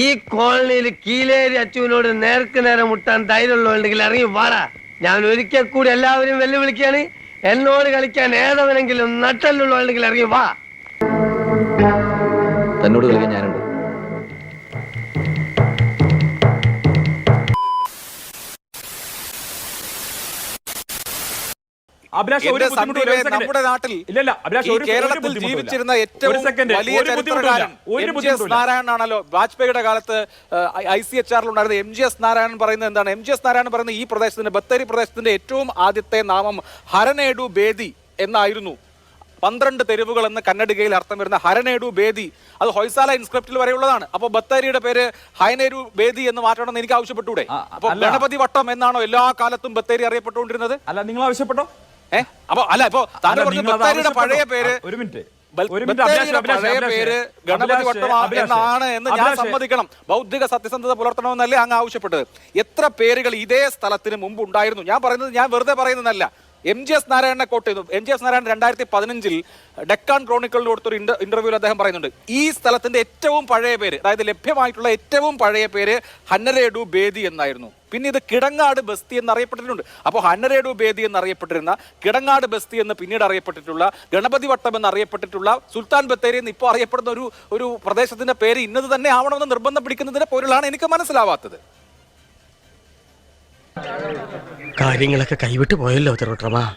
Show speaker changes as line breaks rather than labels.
ഈ കോളനിയിൽ കീലേരി അച്ചുവിനോട് നേർക്ക് നേരെ മുട്ടാൻ ധൈര്യമുള്ളതുണ്ടെങ്കിൽ ഇറങ്ങി വാറ ഞാൻ ഒരിക്കൽ കൂടി എല്ലാവരും വെല്ലുവിളിക്കാണ് എന്നോട് കളിക്കാൻ ഏതവനെങ്കിലും നട്ടല്ലുള്ളതുണ്ടെങ്കിൽ ഇറങ്ങി വാ.
തന്നോട് കളിക്കാൻ ഞാനുണ്ട്.
നമ്മുടെ നാട്ടിൽ കേരളത്തിൽ ജീവിച്ചിരുന്ന ഏറ്റവും. വലിയ. ചരിത്രകാരൻ എം ജി എസ്
ബുദ്ധിമുട്ടുമില്ല.
നാരായണനാണല്ലോ. വാജ്പേയിയുടെ കാലത്ത് ഐ സി എച്ച് ആറിൽ ഉണ്ടായിരുന്ന എം ജി എസ് നാരായണൻ പറയുന്നത് എന്താണ്? എം ജി എസ് നാരായണൻ പറയുന്ന ഈ പ്രദേശത്തിന്റെ ബത്തേരി പ്രദേശത്തിന്റെ ഏറ്റവും ആദ്യത്തെ നാമം ഹരനേഡു ബേദി എന്നായിരുന്നു. പന്ത്രണ്ട് തെരുവുകൾ എന്ന് കന്നഡികയിൽ അർത്ഥം വരുന്ന ഹരനേഡു ബേദി. അത് ഹൊയ്സാല ഇൻസ്ക്രിപ്റ്റിൽ വരെയുള്ളതാണ്. അപ്പൊ ബത്തേരിയുടെ പേര് ഹൈനേരു ബേദി എന്ന് മാറ്റണമെന്ന് എനിക്ക് ആവശ്യപ്പെട്ടൂടെ അപ്പൊ ഗണപതി വട്ടം എന്നാണോ എല്ലാ കാലത്തും ബത്തേരി അറിയപ്പെട്ടുകൊണ്ടിരുന്നത്?
അല്ല നിങ്ങൾ ആവശ്യപ്പെട്ടോ
ഏഹ് അപ്പൊ അല്ല ഇപ്പൊ താങ്കൾ പറഞ്ഞു
നിങ്ങൾ
പഴയ പേര്
ഒരു മിനിറ്റ്.
ബത്തേരിയുടെ പഴയ പേര് ഗണപതി വട്ടം എന്നാണ് എന്ന് ഞാൻ സമ്മതിക്കണം. ബൗദ്ധിക സത്യസന്ധത പുലർത്തണമെന്നല്ലേ അങ്ങ് ആവശ്യപ്പെട്ടത്. എത്ര പേരുകൾ ഇതേ സ്ഥലത്തിന് മുമ്പ് ഉണ്ടായിരുന്നു ഞാൻ പറയുന്നത് ഞാൻ വെറുതെ പറയുന്നതല്ല. എം ജി എസ് നാരായണനെ കോട്ട് ചെയ്തു. എം ജി എസ് നാരായണൻ രണ്ടായിരത്തി പതിനഞ്ചിൽ ഡെക്കാൻ ക്രോണിക്കളിൽ കൊടുത്തൊരു ഇന്റർവ്യൂവിൽ അദ്ദേഹം പറയുന്നുണ്ട്. ഈ സ്ഥലത്തിന്റെ ഏറ്റവും പഴയ പേര് അതായത് ലഭ്യമായിട്ടുള്ള ഏറ്റവും പഴയ പേര് ഹന്നരേഡു ബേദി എന്നായിരുന്നു. പിന്നെ ഇത് കിടങ്ങാട് ബസ്തി എന്നറിയപ്പെട്ടിട്ടുണ്ട്. അപ്പോൾ ഹന്നരേഡു ബേദി എന്നറിയപ്പെട്ടിരുന്ന കിടങ്ങാട് ബസ്തി എന്ന് പിന്നീട് അറിയപ്പെട്ടിട്ടുള്ള ഗണപതി വട്ടം എന്നറിയപ്പെട്ടിട്ടുള്ള സുൽത്താൻ ബത്തേരി എന്ന് ഇപ്പോൾ അറിയപ്പെടുന്ന ഒരു ഒരു പ്രദേശത്തിന്റെ പേര് ഇന്നത് തന്നെ ആവണമെന്ന് നിർബന്ധം പിടിക്കുന്നതിനെ പോലുള്ളതാണ് എനിക്ക് മനസ്സിലാവാത്തത്.
കാര്യങ്ങളൊക്കെ കൈവിട്ട് പോയല്ലോ ചെറുട്ടമാ